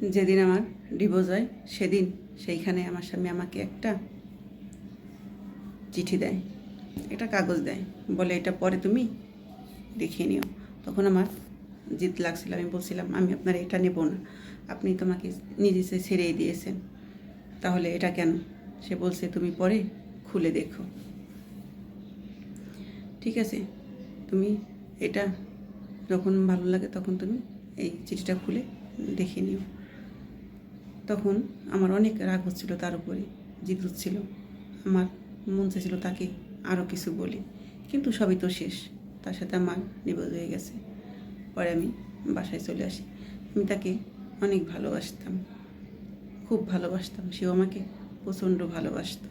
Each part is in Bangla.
যেদিন আমার ডিভোর্স হয়, সেদিন সেইখানে আমার স্বামী আমাকে একটা চিঠি দেয়, একটা কাগজ দেয়, বলে, এটা পরে তুমি দেখিয়ে নিও। তখন আমার জিত লাগছিল, আমি বলছিলাম, আমি আপনার এটা নেব না। আপনি তোমাকে নিজে ছেড়েই দিয়েছেন। তাহলে এটা কেন? সে বলছে, তুমি পরে খুলে দেখো। ঠিক আছে, তুমি এটা যখন ভালো লাগে তখন তুমি এই চিঠিটা খুলে দেখে নিও। তখন আমার অনেক রাগ হচ্ছিল তার উপরে জিদ হচ্ছিল আমার মন চাইছিল তাকে আরও কিছু বলি, কিন্তু সবই তো শেষ। তার সাথে আমার নিবোধ হয়ে গেছে। পরে আমি বাসায় চলে আসি। আমি তাকে অনেক ভালোবাসতাম, খুব ভালোবাসতাম। সেও আমাকে প্রচণ্ড ভালোবাসত।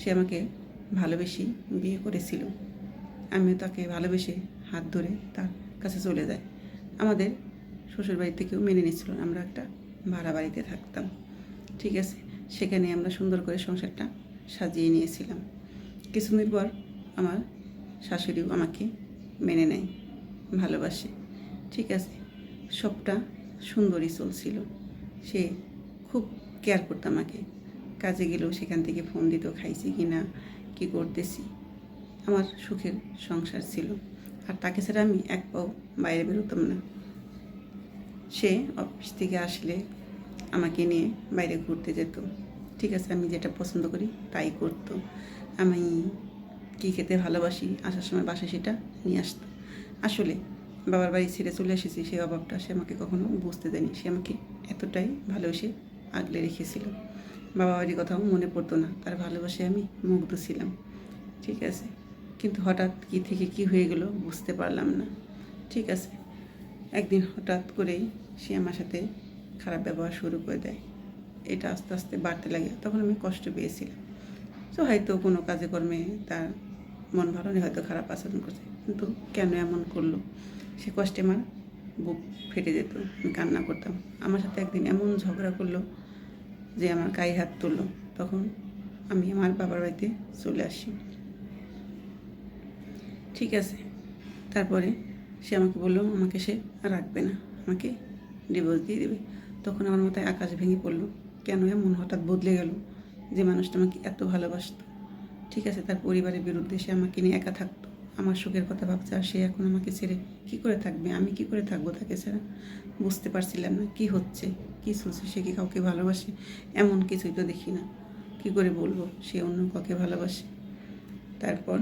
সে আমাকে ভালোবেসে বিয়ে করেছিল। আমিও তাকে ভালোবেসে হাত ধরে তার কাছে চলে যাই। আমাদের শ্বশুরবাড়ি থেকেও মেনে নিচ্ছিল আমরা একটা ভাড়া বাড়িতে থাকতাম। ঠিক আছে? সেখানে আমরা সুন্দর করে সংসারটা সাজিয়ে নিয়েছিলাম। কিছুদিন পর আমার শাশুড়িও আমাকে মেনে নেয়, ভালোবাসে। ঠিক আছে? সবটা সুন্দরই চলছিল। সে খুব কেয়ার করতো আমাকে। কাজে গেলেও সেখান থেকে ফোন দিত, খাইছি কি না, কী করতেছি। আমার সুখের সংসার ছিল। আর তাকে ছাড়া আমি এক পাও বাইরে বেরোতাম না। সে অফিস থেকে আসলে আমাকে নিয়ে বাইরে ঘুরতে যেত। ঠিক আছে, আমি যেটা পছন্দ করি তাই করতো। আমি কী খেতে ভালোবাসি, আসার সময় বাসায় সেটা নিয়ে আসতো। আসলে বাবার বাড়ি ছেড়ে চলে এসেছি সেই অভাবটা সে আমাকে কখনো বুঝতে দেয়নি। সে আমাকে এতটাই ভালোবেসে আগলে রেখেছিল। বাবা বাড়ির কথাও মনে পড়তো না, তার ভালোবাসে আমি মুগ্ধ ছিলাম। ঠিক আছে, কিন্তু হঠাৎ কী থেকে কি হয়ে গেল বুঝতে পারলাম না। ঠিক আছে, একদিন হঠাৎ করেই সে আমার সাথে খারাপ ব্যবহার শুরু করে দেয়। এটা আস্তে আস্তে বাড়তে লাগে। তখন আমি কষ্ট পেয়েছিলাম। তো হয়তো কোনো কাজে কর্মে তার মন ভালো নেই, হয়তো খারাপ আচরণ করছে। কিন্তু কেন এমন করল? সে কষ্টে আমার বুক ফেটে যেত। আমি কান্না করতাম। আমার সাথে একদিন এমন ঝগড়া করল যে আমার গায়ে হাত তুললো। তখন আমি আমার বাবার বাড়িতে চলে আসি। ঠিক আছে। তারপরে সে আমাকে বলল, আমাকে সে রাখবে না। আমাকে ডিভোর্স দিয়ে দেবে। তখন আমার মাথায় আকাশ ভেঙে পড়ল। কেন এমন? হঠাৎ বদলে গেল যে মানুষটা আমাকে এত ভালোবাসতো। ঠিক আছে, তার পরিবারের বিরুদ্ধে সে আমাকে নিয়ে একা থাকতো। আমার সুখের কথা ভাবছে আর সে এখন আমাকে ছেড়ে কি করে থাকবে? আমি কি করে থাকব তাকে ছাড়া? বুঝতে পারছিলাম না, কি হচ্ছে? কি চলছে? সে কি কাউকে ভালোবাসে? এমন কিছুই তো দেখি না। কি করে বলব? সে অন্য কাউকে ভালোবাসে। তারপর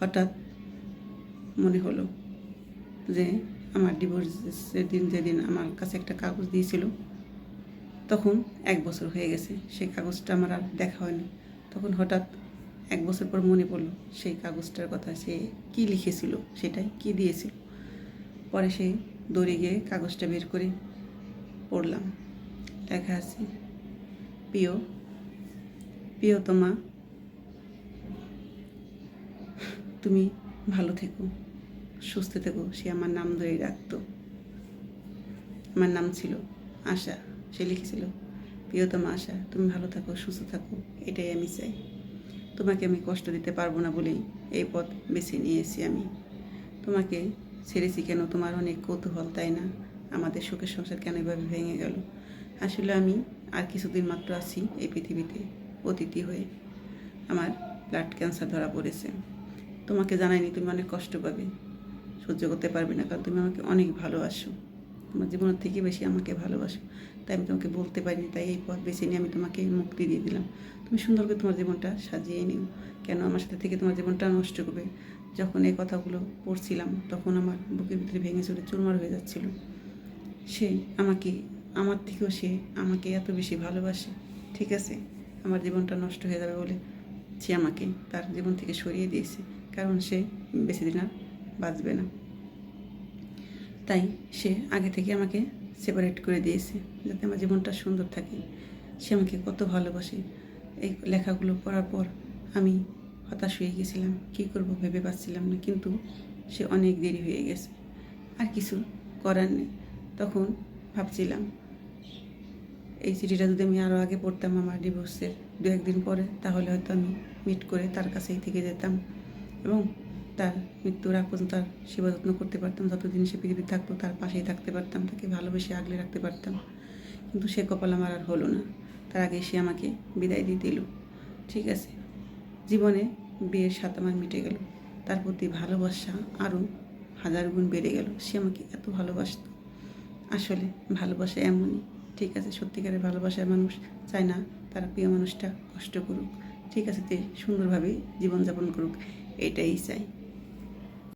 হঠাৎ মনে হলো যে আমার ডিভোর্সের দিন যেদিন আমার কাছে একটা কাগজ দিয়েছিল, তখন এক বছর হয়ে গেছে, সেই কাগজটা আমার আর দেখা হয়নি। তখন হঠাৎ এক বছর পর মনে পড়ল, সেই কাগজটার কথা সে কি লিখেছিল, সেটাই কি দিয়েছিল। পরে সে দৌড়ে গিয়ে কাগজটা বের করে পড়লাম। লেখা আছে, প্রিয় প্রিয়তমা তুমি ভালো থেকো। সুস্থ থেকো, সে আমার নাম ধরে রাখতো। আমার নাম ছিল আশা, সে লিখেছিল, প্রিয়তম আশা, তুমি ভালো থাকো, সুস্থ থাকো, এটাই আমি চাই। তোমাকে আমি কষ্ট দিতে পারব না বলেই এই পথ বেছে নিয়েছি আমি। তোমাকে ছেড়েছি কেন? তোমার অনেক কৌতূহল, তাই না? আমাদের সুখের সংসার কেন এভাবে ভেঙে গেল? আসলে আমি আর কিছুদিন মাত্র আছি এই পৃথিবীতে, অতিথি হয়ে। আমার ব্লাড ক্যান্সার ধরা পড়েছে। তোমাকে জানাইনি তুমি অনেক কষ্ট পাবে। সহ্য করতে পারবে না, কারণ তুমি আমাকে অনেক ভালোবাসো। তোমার জীবনের থেকে বেশি আমাকে ভালোবাসো। তাই আমি তোমাকে বলতে পারিনি, তাই এই পথ বেছে নিয়ে আমি তোমাকে মুক্তি দিয়ে দিলাম। তুমি সুন্দর করে তোমার জীবনটা সাজিয়ে নিও। কেন আমার সাথে থেকে তোমার জীবনটা নষ্ট করবে? যখন এই কথাগুলো পড়ছিলাম, তখন আমার বুকের ভিতরে ভেঙে চলে চুরমার হয়ে যাচ্ছিল। সে আমাকে, আমার থেকেও সে আমাকে এত বেশি ভালোবাসে। ঠিক আছে, আমার জীবনটা নষ্ট হয়ে যাবে বলে সে আমাকে তার জীবন থেকে সরিয়ে দিয়েছে। কারণ সে বেশি দিন আর বাঁচবে না। তাই সে আগে থেকে আমাকে সেপারেট করে দিয়েছে, যাতে আমার জীবনটা সুন্দর থাকে। সে আমাকে কত ভালোবাসে। এই লেখাগুলো পড়ার পর আমি হতাশ হয়ে গেছিলাম, কী করব ভেবে পাচ্ছিলাম না, কিন্তু সে অনেক দেরি হয়ে গেছে। আর কিছু করার নেই। তখন ভাবছিলাম, এই চিঠিটা যদি আমি আরও আগে পড়তাম আমার ডিভোর্সের দু একদিন পরে, তাহলে হয়তো আমি মিট করে তার কাছেই থেকে যেতাম। এবং তার মৃত্যুর আগ পর্যন্ত তার সেবা যত্ন করতে পারতাম, যতদিন সে পৃথিবীতে থাকতো তার পাশেই থাকতে পারতাম, তাকে ভালোবেসে আগলে রাখতে পারতাম। কিন্তু সে কপাল আমার আর হলো না। তার আগে সে আমাকে বিদায় দিয়ে দিল ঠিক আছে, জীবনে বিয়ের সাথ আমার মিটে গেল। তার প্রতি ভালোবাসা আরও হাজার গুণ বেড়ে গেল। সে আমাকে এত ভালোবাসত। আসলে ভালোবাসা এমনই। ঠিক আছে, সত্যিকারের ভালোবাসার মানুষ চায় না তার প্রিয় মানুষটা কষ্ট করুক। ঠিক আছে, তে সুন্দরভাবে জীবনযাপন করুক। এটাই চাই।